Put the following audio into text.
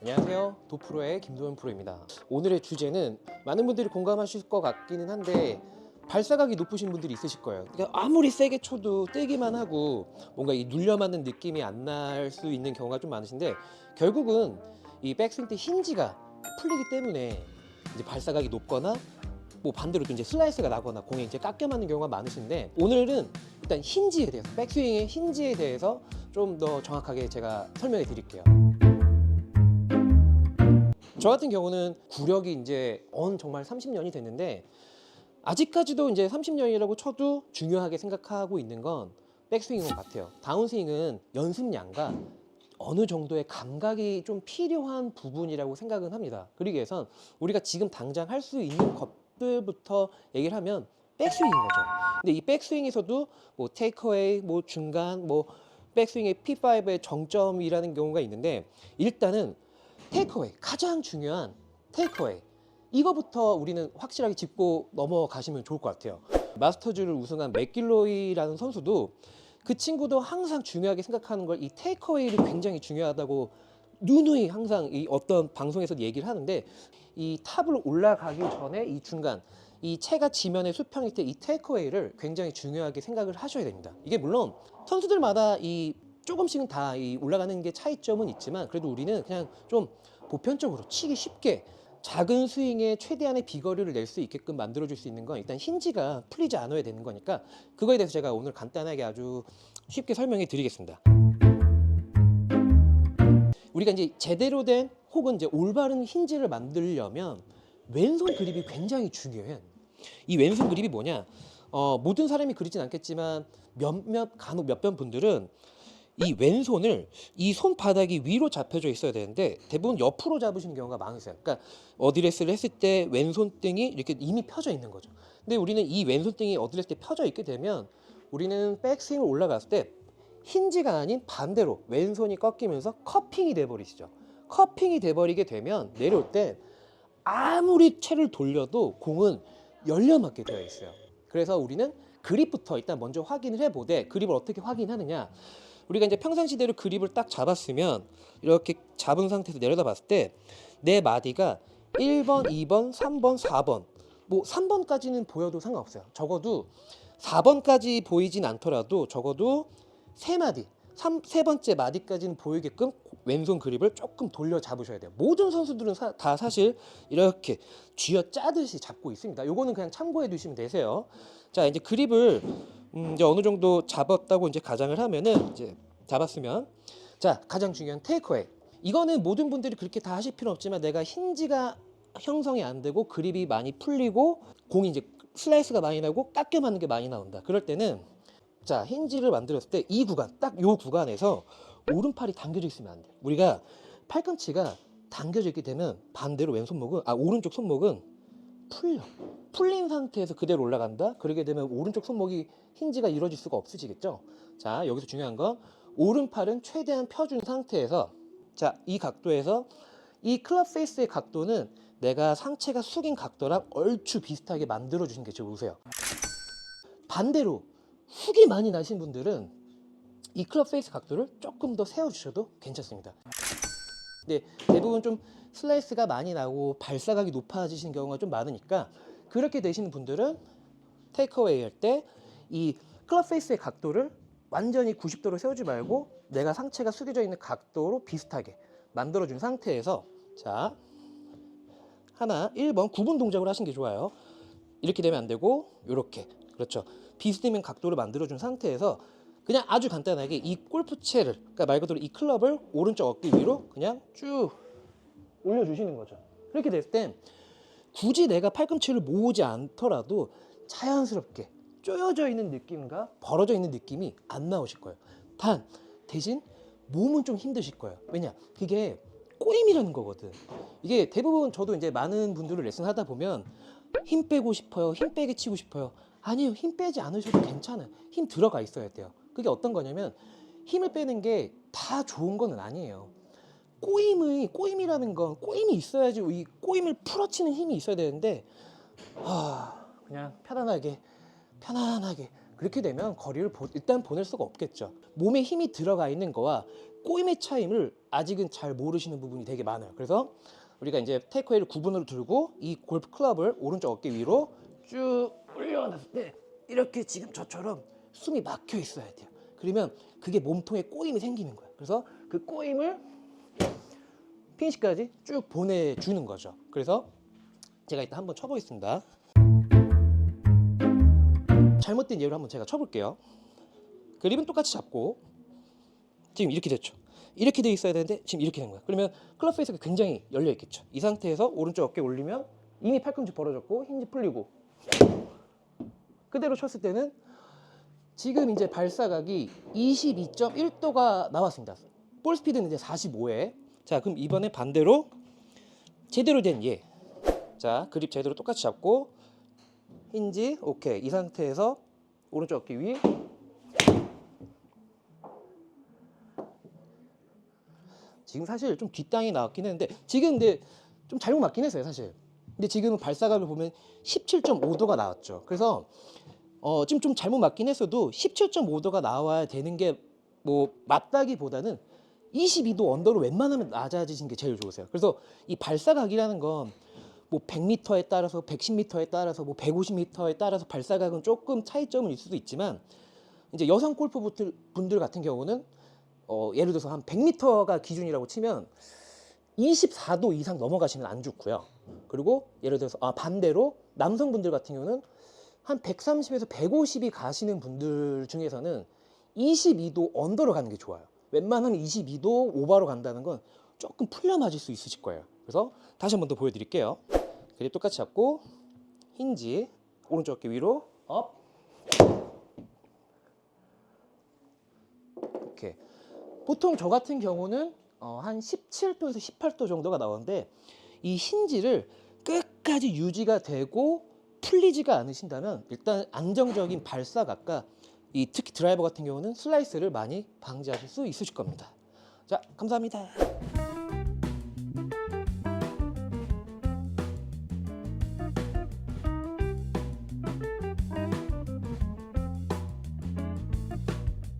안녕하세요. 도프로의 김도현 프로입니다. 오늘의 주제는 많은 분들이 공감하실 것 같기는 한데 발사각이 높으신 분들이 있으실 거예요. 그러니까 아무리 세게 쳐도 떼기만 하고 뭔가 이 눌려맞는 느낌이 안 날 수 있는 경우가 좀 많으신데 결국은 이 백스윙 때 힌지가 풀리기 때문에 이제 발사각이 높거나 뭐 반대로 또 이제 슬라이스가 나거나 공에 이제 깎여 맞는 경우가 많으신데 오늘은 일단 힌지에 대해서 백스윙의 힌지에 대해서 좀 더 정확하게 제가 설명해 드릴게요. 저 같은 경우는 구력이 이제 언 정말 30년이 됐는데 아직까지도 이제 30년이라고 쳐도 중요하게 생각하고 있는 건 백스윙인 것 같아요. 다운스윙은 연습량과 어느 정도의 감각이 좀 필요한 부분이라고 생각은 합니다. 그러기 위해선 우리가 지금 당장 할 수 있는 것들부터 얘기를 하면 백스윙인 거죠. 근데 이 백스윙에서도 뭐 테이크어웨이, 뭐 중간, 뭐 백스윙의 P5의 정점이라는 경우가 있는데 일단은 테이크어웨이 가장 중요한 테이크어웨이 이거부터 우리는 확실하게 짚고 넘어가시면 좋을 것 같아요. 마스터즈를 우승한 맥길로이라는 선수도 그 친구도 항상 중요하게 생각하는 걸 이 테이크어웨이를 굉장히 중요하다고 누누이 항상 이 어떤 방송에서 얘기를 하는데 이 탑을 올라가기 전에 이 중간 이 채가 지면에 수평일 때 이 테이크어웨이를 굉장히 중요하게 생각을 하셔야 됩니다. 이게 물론 선수들마다 이 조금씩은 다 이 올라가는 게 차이점은 있지만 그래도 우리는 그냥 좀 보편적으로 치기 쉽게 작은 스윙에 최대한의 비거리를 낼 수 있게끔 만들어줄 수 있는 건 일단 힌지가 풀리지 않아야 되는 거니까 그거에 대해서 제가 오늘 간단하게 아주 쉽게 설명해 드리겠습니다. 우리가 이제 제대로 된 혹은 이제 올바른 힌지를 만들려면 왼손 그립이 굉장히 중요해요. 이 왼손 그립이 뭐냐? 어, 모든 사람이 그리진 않겠지만 몇몇 간혹 몇몇 분들은 이 왼손을 이 손바닥이 위로 잡혀져 있어야 되는데 대부분 옆으로 잡으시는 경우가 많으세요. 그러니까 어드레스를 했을 때 왼손등이 이렇게 이미 펴져 있는 거죠. 근데 우리는 이 왼손등이 어드레스 때 펴져 있게 되면 우리는 백스윙을 올라갔을 때 힌지가 아닌 반대로 왼손이 꺾이면서 커핑이 돼버리시죠. 커핑이 돼버리게 되면 내려올 때 아무리 채를 돌려도 공은 열려 맞게 되어 있어요. 그래서 우리는 그립부터 일단 먼저 확인을 해보되 그립을 어떻게 확인하느냐. 우리가 이제 평상시대로 그립을 딱 잡았으면 이렇게 잡은 상태에서 내려다 봤을 때 내 마디가 1번, 2번, 3번, 4번 뭐 3번까지는 보여도 상관없어요. 적어도 4번까지 보이진 않더라도 적어도 세 마디, 삼, 세 번째 마디까지는 보이게끔 왼손 그립을 조금 돌려 잡으셔야 돼요. 모든 선수들은 사- 다 사실 이렇게 쥐어 짜듯이 잡고 있습니다. 요거는 그냥 참고해 두시면 되세요. 자, 이제 그립을 음, 이제 어느 정도 잡았다고 이제 가정을 하면은 이제 잡았으면 자, 가장 중요한 테이크웨이. 이거는 모든 분들이 그렇게 다 하실 필요 없지만 내가 힌지가 형성이 안 되고 그립이 많이 풀리고 공이 이제 슬라이스가 많이 나고 깎여 맞는 게 많이 나온다. 그럴 때는 자 힌지를 만들었을 때 이 구간 딱 요 구간에서 오른팔이 당겨져 있으면 안 돼. 우리가 팔꿈치가 당겨져 있게 되면 반대로 왼손목은 아 오른쪽 손목은 풀려. 풀린 상태에서 그대로 올라간다. 그러게 되면 오른쪽 손목이 힌지가 이루어질 수가 없으시겠죠. 자 여기서 중요한 건 오른팔은 최대한 펴준 상태에서 자 이 각도에서 이 클럽 페이스의 각도는 내가 상체가 숙인 각도랑 얼추 비슷하게 만들어 주신 게 좋으세요. 반대로 훅이 많이 나신 분들은 이 클럽 페이스 각도를 조금 더 세워 주셔도 괜찮습니다. 근데 대부분 좀 슬라이스가 많이 나고 발사각이 높아지시는 경우가 좀 많으니까 그렇게 되시는 분들은 테이크어웨이 할 때 이 클럽 페이스의 각도를 완전히 90도로 세우지 말고 내가 상체가 숙여져 있는 각도로 비슷하게 만들어준 상태에서 자 하나 1번 구분 동작을 하시는 게 좋아요. 이렇게 되면 안 되고 이렇게 그렇죠. 비스듬한 각도를 만들어준 상태에서 그냥 아주 간단하게 이 골프채를 그러니까 말 그대로 이 클럽을 오른쪽 어깨 위로 그냥 쭉 올려주시는 거죠. 그렇게 됐을 땐 굳이 내가 팔꿈치를 모으지 않더라도 자연스럽게 쪼여져 있는 느낌과 벌어져 있는 느낌이 안 나오실 거예요. 단 대신 몸은 좀 힘드실 거예요. 왜냐? 그게 꼬임이라는 거거든. 이게 대부분 저도 이제 많은 분들을 레슨 하다 보면 힘 빼고 싶어요. 힘 빼게 치고 싶어요. 아니요. 힘 빼지 않으셔도 괜찮아요. 힘 들어가 있어야 돼요. 그게 어떤 거냐면 힘을 빼는 게 다 좋은 건 아니에요. 꼬임의 꼬임이라는 건 꼬임이 있어야지 이 꼬임을 풀어치는 힘이 있어야 되는데 아 그냥 편안하게 편안하게 그렇게 되면 거리를 보- 일단 보낼 수가 없겠죠. 몸에 힘이 들어가 있는 거와 꼬임의 차임을 아직은 잘 모르시는 부분이 되게 많아요. 그래서 우리가 이제 테이크웨이를 구분으로 들고 이 골프 클럽을 오른쪽 어깨 위로 쭉 올려놨을 때 이렇게 지금 저처럼 숨이 막혀 있어야 돼요. 그러면 그게 몸통에 꼬임이 생기는 거예요. 그래서 그 꼬임을 피니시까지 쭉 보내주는 거죠. 그래서 제가 이따 한번 쳐보겠습니다. 잘못된 예로 한번 제가 쳐볼게요. 그립은 똑같이 잡고 지금 이렇게 됐죠. 이렇게 돼 있어야 되는데 지금 이렇게 된 거야. 그러면 클럽 페이스가 굉장히 열려 있겠죠. 이 상태에서 오른쪽 어깨 올리면 이미 팔꿈치 벌어졌고 힌지 풀리고 그대로 쳤을 때는 지금 이제 발사각이 22.1도가 나왔습니다. 볼 스피드는 이제 45에. 자, 그럼 이번에 반대로 제대로 된 예. 자, 그립 제대로 똑같이 잡고 힌지 오케이. 이 상태에서 오른쪽 어깨 위 지금 사실 좀 뒷땅이 나왔긴 했는데 지금 근데 좀 잘못 맞긴 했어요 사실 근데 지금은 발사각을 보면 17.5도가 나왔죠. 그래서 어 지금 좀 잘못 맞긴 했어도 17.5도가 나와야 되는 게 뭐 맞다기보다는 22도 언더로 웬만하면 낮아지신 게 제일 좋으세요. 그래서 이 발사각이라는 건 뭐 100m에 따라서 110m에 따라서 뭐 150m에 따라서 발사각은 조금 차이점은 있을 수도 있지만 이제 여성 골프 분들 같은 경우는 어, 예를 들어서 한 100m가 기준이라고 치면 24도 이상 넘어가시면 안 좋고요. 그리고 예를 들어서 아, 반대로 남성분들 같은 경우는 한 130에서 150이 가시는 분들 중에서는 22도 언더로 가는 게 좋아요. 웬만하면 22도 오버로 간다는 건 조금 풀려 맞을 수 있으실 거예요. 그래서 다시 한 번 더 보여드릴게요. 그립 똑같이 잡고 힌지 오른쪽 어깨 위로 업 이렇게 보통 저 같은 경우는 어, 한 17도에서 18도 정도가 나오는데 이 힌지를 끝까지 유지가 되고 풀리지가 않으신다면 일단 안정적인 발사각과 이 특히 드라이버 같은 경우는 슬라이스를 많이 방지하실 수 있으실 겁니다. 자, 감사합니다.